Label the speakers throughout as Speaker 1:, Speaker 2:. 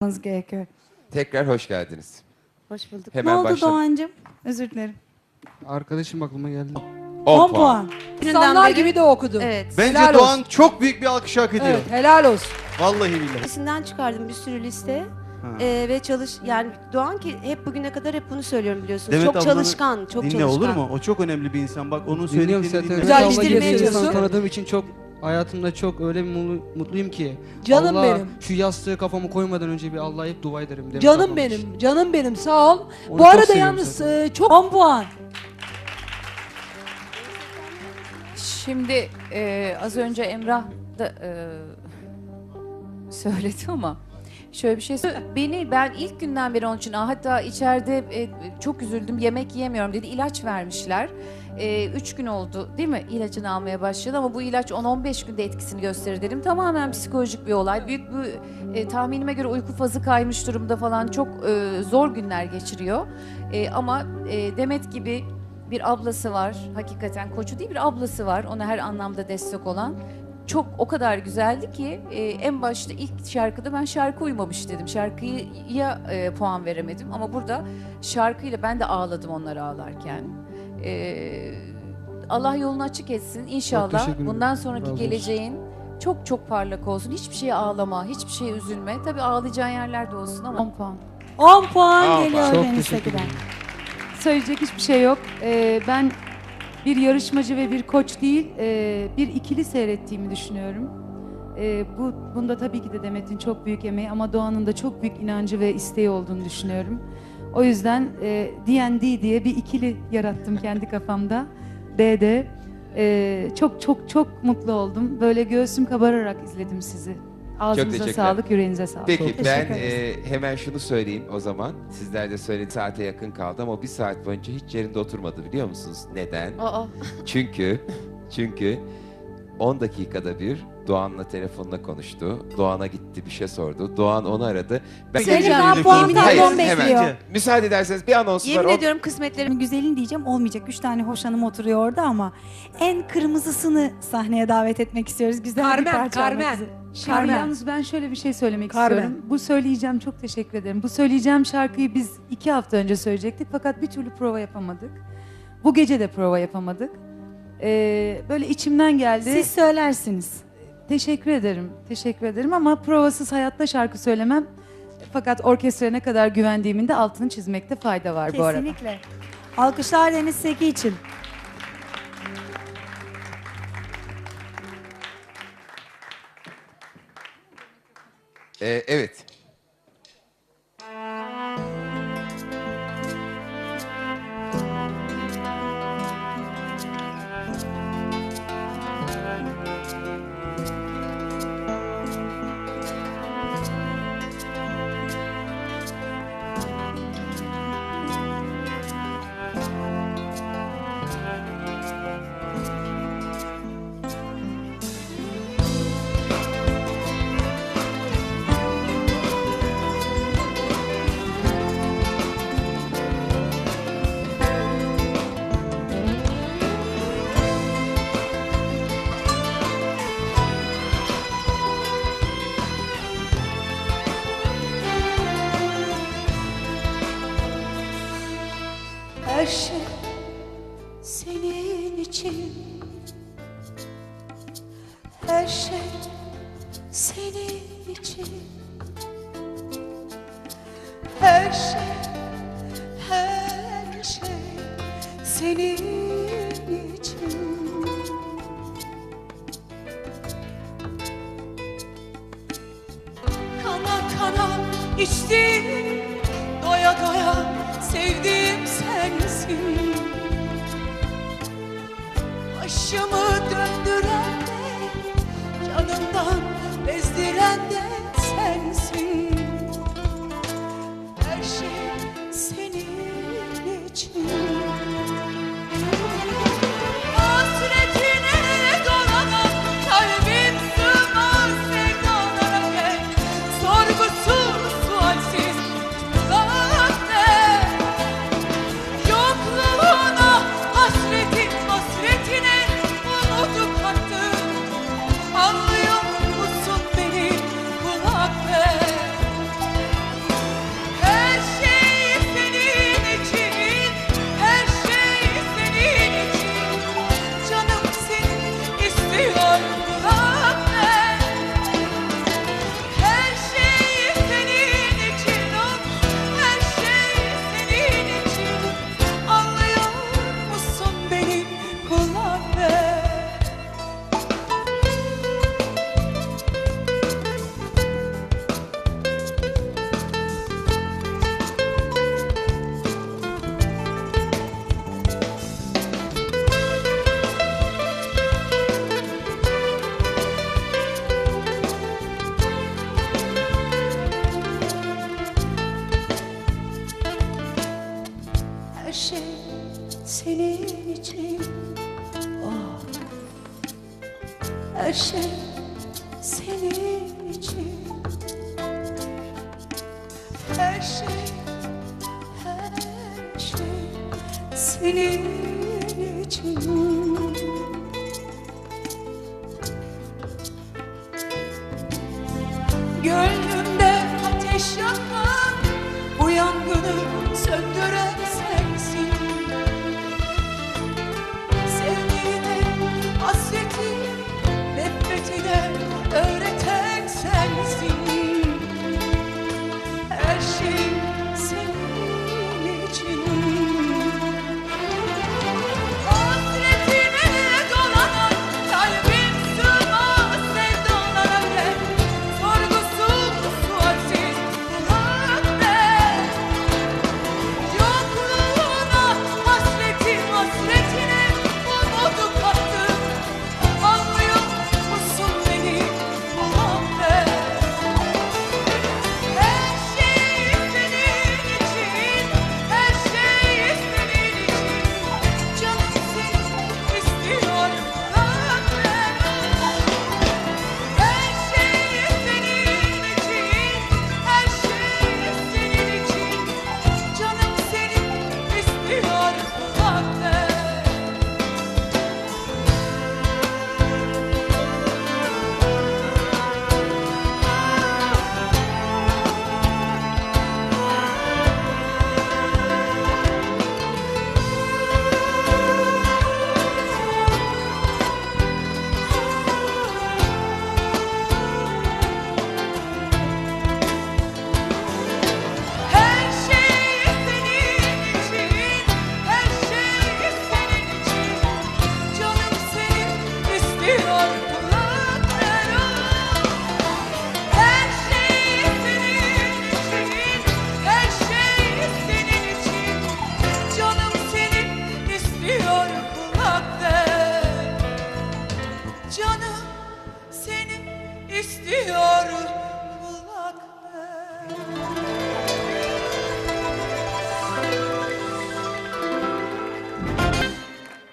Speaker 1: yapmanız gerekiyor.
Speaker 2: Tekrar hoş geldiniz.
Speaker 3: Hoş bulduk.
Speaker 2: Hemen
Speaker 1: ne oldu
Speaker 2: başlayalım.
Speaker 1: Doğancığım? Özür dilerim.
Speaker 4: Arkadaşım aklıma geldi.
Speaker 2: 10
Speaker 1: 10
Speaker 2: puan.
Speaker 1: puan.
Speaker 3: İnsanlar
Speaker 5: gibi de okudu.
Speaker 3: Evet.
Speaker 5: Bence
Speaker 4: Bence
Speaker 5: Doğan
Speaker 4: Doğan çok büyük bir alkış hak ediyor.
Speaker 5: Evet, helal olsun.
Speaker 4: Vallahi billahi.
Speaker 3: Listesinden çıkardım bir sürü liste.
Speaker 4: Ha.
Speaker 3: Ee, ve çalış yani Doğan ki hep bugüne kadar hep bunu söylüyorum biliyorsunuz.
Speaker 4: Demet
Speaker 3: çok çalışkan, çok
Speaker 4: Dinle
Speaker 3: çalışkan.
Speaker 4: olur mu? O çok önemli bir insan. Bak onun
Speaker 6: zaten.
Speaker 4: dinle.
Speaker 5: Güzel çalışıyorsun.
Speaker 6: tanıdığım için çok hayatımda çok öyle bir mutlu- mutluyum ki.
Speaker 5: Canım
Speaker 6: Allah,
Speaker 5: benim.
Speaker 6: Şu yastığı kafama koymadan önce bir Allah'a hep dua ederim. Demet
Speaker 5: Canım benim, canım benim sağ ol.
Speaker 6: Onu
Speaker 5: Bu
Speaker 6: çok
Speaker 5: arada
Speaker 6: seviyorum
Speaker 5: yalnız
Speaker 6: zaten.
Speaker 5: e, çok
Speaker 1: 10 puan.
Speaker 7: Şimdi e, az önce Emrah da e, söyledi ama şöyle bir şey beni ben ilk günden beri onun için "Aa, hatta içeride e, çok üzüldüm yemek yiyemiyorum dedi ilaç vermişler. E, üç gün oldu değil mi ilacını almaya başladı ama bu ilaç 10-15 günde etkisini gösterir dedim. Tamamen psikolojik bir olay. Büyük bir e, tahminime göre uyku fazı kaymış durumda falan çok e, zor günler geçiriyor. E, ama e, Demet gibi bir ablası var. Hakikaten koçu değil bir ablası var. Ona her anlamda destek olan. Çok o kadar güzeldi ki e, en başta ilk şarkıda ben şarkı uymamış dedim. Şarkıya e, puan veremedim ama burada şarkıyla ben de ağladım onlar ağlarken. E, Allah yolunu açık etsin. İnşallah bundan sonraki geleceğin çok çok parlak olsun. Hiçbir şeye ağlama, hiçbir şeye üzülme. Tabii ağlayacağın yerler de olsun ama
Speaker 1: 10 puan. 10 puan
Speaker 2: On
Speaker 1: geliyor
Speaker 2: puan.
Speaker 6: Çok
Speaker 1: Deniz.
Speaker 8: Söyleyecek hiçbir şey yok. Ee, ben bir yarışmacı ve bir koç değil, e, bir ikili seyrettiğimi düşünüyorum. Ee, bu bunda tabii ki de Demet'in çok büyük emeği ama Doğan'ın da çok büyük inancı ve isteği olduğunu düşünüyorum. O yüzden e, D&D diye bir ikili yarattım kendi kafamda. D'de. Ee, çok çok çok mutlu oldum. Böyle göğsüm kabararak izledim sizi. Ağzınıza
Speaker 2: teşekkürler.
Speaker 8: sağlık, yüreğinize sağlık.
Speaker 2: Peki
Speaker 1: Çok
Speaker 2: ben
Speaker 1: teşekkür
Speaker 2: e, hemen şunu söyleyeyim o zaman. Sizler de söyledi saate yakın kaldı ama bir saat boyunca hiç yerinde oturmadı biliyor musunuz? Neden?
Speaker 3: Aa,
Speaker 2: Çünkü çünkü 10 dakikada bir Doğan'la telefonla konuştu. Doğan'a gitti bir şey sordu. Doğan onu aradı. Ben
Speaker 1: Senin daha puan.
Speaker 2: Hayır,
Speaker 1: tablon
Speaker 2: hemen.
Speaker 1: bekliyor.
Speaker 2: Müsaade ederseniz bir anons var.
Speaker 3: yemin
Speaker 2: O-
Speaker 3: ediyorum kısmetlerim
Speaker 1: Güzelin diyeceğim olmayacak. Üç tane hoş hanım oturuyor orada ama en kırmızısını sahneye davet etmek istiyoruz. Güzel bir
Speaker 5: Carmen,
Speaker 1: parça almak
Speaker 5: Carmen.
Speaker 1: üzere.
Speaker 8: Şimdi
Speaker 5: Carmen.
Speaker 8: yalnız ben şöyle bir şey söylemek
Speaker 5: Carmen.
Speaker 8: istiyorum. Bu söyleyeceğim çok teşekkür ederim. Bu söyleyeceğim şarkıyı biz iki hafta önce söyleyecektik fakat bir türlü prova yapamadık. Bu gece de prova yapamadık. Ee, böyle içimden geldi.
Speaker 1: Siz söylersiniz.
Speaker 8: Teşekkür ederim, teşekkür ederim ama provasız hayatta şarkı söylemem. Fakat orkestraya ne kadar güvendiğimin de altını çizmekte fayda var bu arada.
Speaker 1: Kesinlikle. Alkışlar Deniz Seki için.
Speaker 2: E, evet.
Speaker 1: İçin Her şey, her şey senin için. Kana kana içtim Doya doya sevdiğim sensin. Başımı döndüren de Canımdan bezdiren de Her şey her şey senin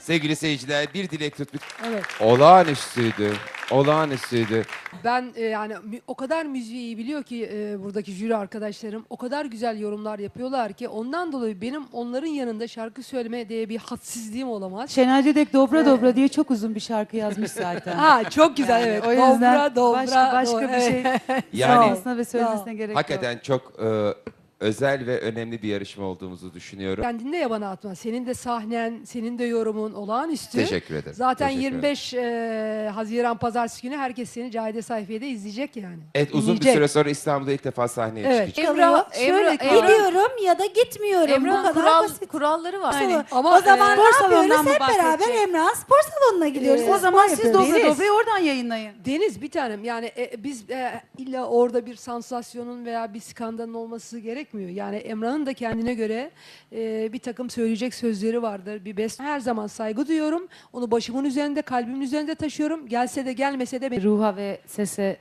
Speaker 2: Sevgili seyirciler bir dilek tuttuk.
Speaker 5: Evet.
Speaker 2: Olağanüstüydü. Olağanüstüydü.
Speaker 5: Ben e, yani mü- o kadar müziği iyi biliyor ki e, buradaki jüri arkadaşlarım o kadar güzel yorumlar yapıyorlar ki ondan dolayı benim onların yanında şarkı söyleme diye bir hadsizliğim olamaz.
Speaker 8: Şener Cedek Dobra Dobra diye çok uzun bir şarkı yazmış zaten.
Speaker 5: Ha çok güzel evet.
Speaker 8: O yüzden
Speaker 5: dobra dobra.
Speaker 8: başka, başka
Speaker 5: dobra.
Speaker 8: bir şey
Speaker 2: Yani
Speaker 8: ve söylemesine gerek yok.
Speaker 2: hakikaten çok e, özel ve önemli bir yarışma olduğumuzu düşünüyorum.
Speaker 5: Kendin de yabana atma. Senin de sahnen, senin de yorumun olağanüstü.
Speaker 2: Teşekkür ederim.
Speaker 5: Zaten
Speaker 2: Teşekkür ederim.
Speaker 5: 25 e, Haziran Pazartesi günü herkes seni Cahide Sayfiye'de izleyecek yani.
Speaker 2: Evet uzun bir
Speaker 5: Dinleyecek.
Speaker 2: süre sonra İstanbul'da ilk defa sahneye
Speaker 5: Evet.
Speaker 2: çıkacağım.
Speaker 7: Emrah,
Speaker 1: Şöyle
Speaker 7: Emrah,
Speaker 1: gidiyorum ya da gitmiyorum. Bu
Speaker 7: Emrah'ın
Speaker 1: kadar
Speaker 7: kural,
Speaker 1: basit.
Speaker 7: kuralları var.
Speaker 1: Ama
Speaker 5: Ama,
Speaker 1: o zaman
Speaker 5: e,
Speaker 1: ne
Speaker 8: spor salonundan
Speaker 1: yapıyoruz?
Speaker 8: mı
Speaker 1: Hep beraber
Speaker 8: bahsedecek?
Speaker 1: Emrah spor salonuna gidiyoruz.
Speaker 5: Ee,
Speaker 8: O zaman siz. Dobra. Dobra'yı oradan yayınlayın.
Speaker 5: Deniz bir tanem yani e, biz e, illa orada bir sansasyonun veya bir skandalın olması gerekmiyor. Yani Emrah'ın da kendine göre e, bir takım söyleyecek sözleri vardır. Bir best her zaman saygı duyuyorum. Onu başımın üzerinde, kalbimin üzerinde taşıyorum. Gelse de gelmese de benim.
Speaker 8: Ruha ve sese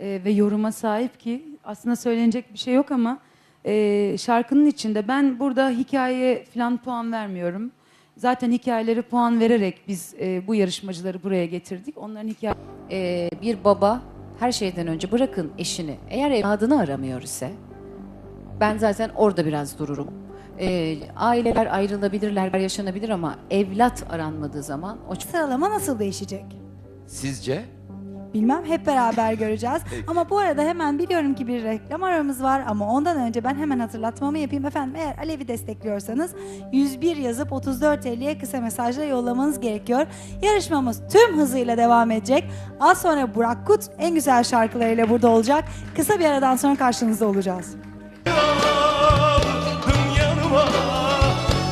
Speaker 8: e, ve yoruma sahip ki aslında söylenecek bir şey yok ama e, şarkının içinde ben burada hikayeye falan puan vermiyorum. Zaten hikayeleri puan vererek biz e, bu yarışmacıları buraya getirdik. Onların hikaye
Speaker 7: Ee, bir baba her şeyden önce bırakın eşini. Eğer evladını aramıyor ise ben zaten orada biraz dururum. Ee, aileler ayrılabilirler, yaşanabilir ama evlat aranmadığı zaman o çok
Speaker 1: Sıralama nasıl değişecek?
Speaker 2: Sizce?
Speaker 1: Bilmem hep beraber göreceğiz. Ama bu arada hemen biliyorum ki bir reklam aramız var ama ondan önce ben hemen hatırlatmamı yapayım. Efendim eğer Alev'i destekliyorsanız 101 yazıp 3450'ye kısa mesajla yollamanız gerekiyor. Yarışmamız tüm hızıyla devam edecek. Az sonra Burak Kut en güzel şarkılarıyla burada olacak. Kısa bir aradan sonra karşınızda olacağız.
Speaker 9: Aldım yanıma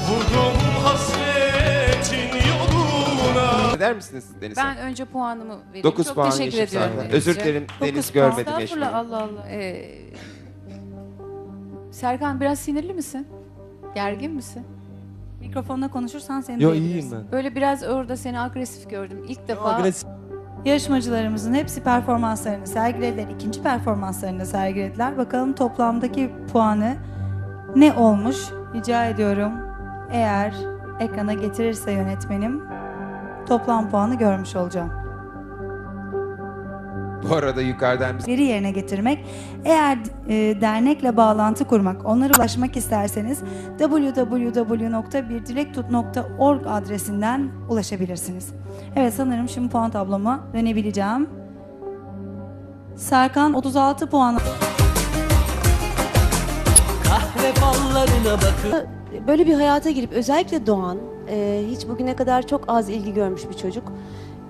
Speaker 9: Vurdum hasretin yoluna
Speaker 2: Eder misiniz Deniz
Speaker 7: Ben önce puanımı vereyim.
Speaker 2: 9
Speaker 7: Çok
Speaker 2: puan
Speaker 7: teşekkür
Speaker 2: Yeşim
Speaker 7: ediyorum. Denizciğim.
Speaker 2: Özür dilerim Deniz
Speaker 1: puan.
Speaker 2: görmedim.
Speaker 8: Estağfurullah Allah Allah.
Speaker 7: Ee, Serkan biraz sinirli misin? Gergin misin?
Speaker 1: Mikrofonla konuşursan seni
Speaker 9: Yo
Speaker 1: duyabiliriz.
Speaker 9: iyiyim ben
Speaker 7: Böyle biraz orada seni agresif gördüm. İlk defa
Speaker 9: Agresif
Speaker 1: Yarışmacılarımızın hepsi performanslarını sergilediler. ikinci performanslarını sergilediler. Bakalım toplamdaki puanı ne olmuş? Rica ediyorum. Eğer ekrana getirirse yönetmenim toplam puanı görmüş olacağım.
Speaker 2: Bu arada yukarıdan bir
Speaker 1: Veri yerine getirmek, eğer e, dernekle bağlantı kurmak, onlara ulaşmak isterseniz www.birdilektut.org adresinden ulaşabilirsiniz. Evet sanırım şimdi puan tabloma dönebileceğim. Serkan 36 puan
Speaker 3: Böyle bir hayata girip özellikle Doğan e, hiç bugüne kadar çok az ilgi görmüş bir çocuk.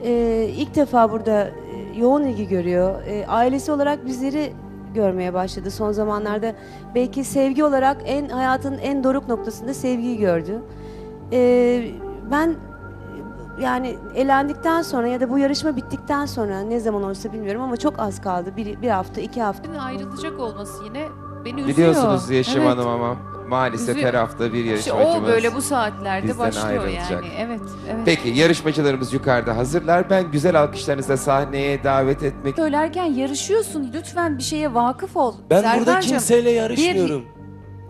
Speaker 3: E, ilk defa burada yoğun ilgi görüyor. E, ailesi olarak bizleri görmeye başladı son zamanlarda. Belki sevgi olarak en hayatın en doruk noktasında sevgiyi gördü. E, ben yani elendikten sonra ya da bu yarışma bittikten sonra ne zaman olursa bilmiyorum ama çok az kaldı. Bir, bir hafta, iki hafta.
Speaker 7: Ayrılacak olması yine beni üzüyor.
Speaker 2: biliyorsunuz Yeşim
Speaker 7: Evet.
Speaker 2: Hanım ama maalesef her hafta bir
Speaker 7: İşte
Speaker 2: yarışmacımız.
Speaker 7: o böyle bu saatlerde
Speaker 2: bizden
Speaker 7: başlıyor
Speaker 2: ayrılacak.
Speaker 7: yani. Evet, evet.
Speaker 2: Peki yarışmacılarımız yukarıda hazırlar. Ben güzel alkışlarınızla sahneye davet etmek
Speaker 7: Söylerken yarışıyorsun. Lütfen bir şeye vakıf ol.
Speaker 9: Ben burada kimseyle yarışmıyorum.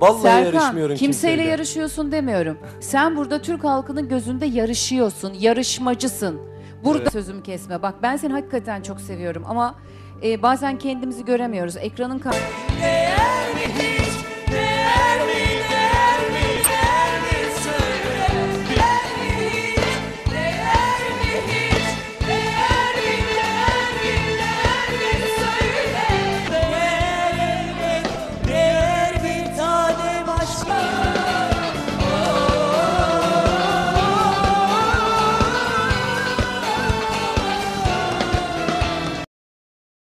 Speaker 9: Vallahi
Speaker 7: Serkan,
Speaker 9: yarışmıyorum
Speaker 7: kimseyle
Speaker 9: kimseyle.
Speaker 7: yarışıyorsun demiyorum. Sen burada Türk halkının gözünde yarışıyorsun, yarışmacısın. Burada sözümü kesme. Bak ben seni hakikaten çok seviyorum ama e, bazen kendimizi göremiyoruz. Ekranın kar-
Speaker 9: Eğer bir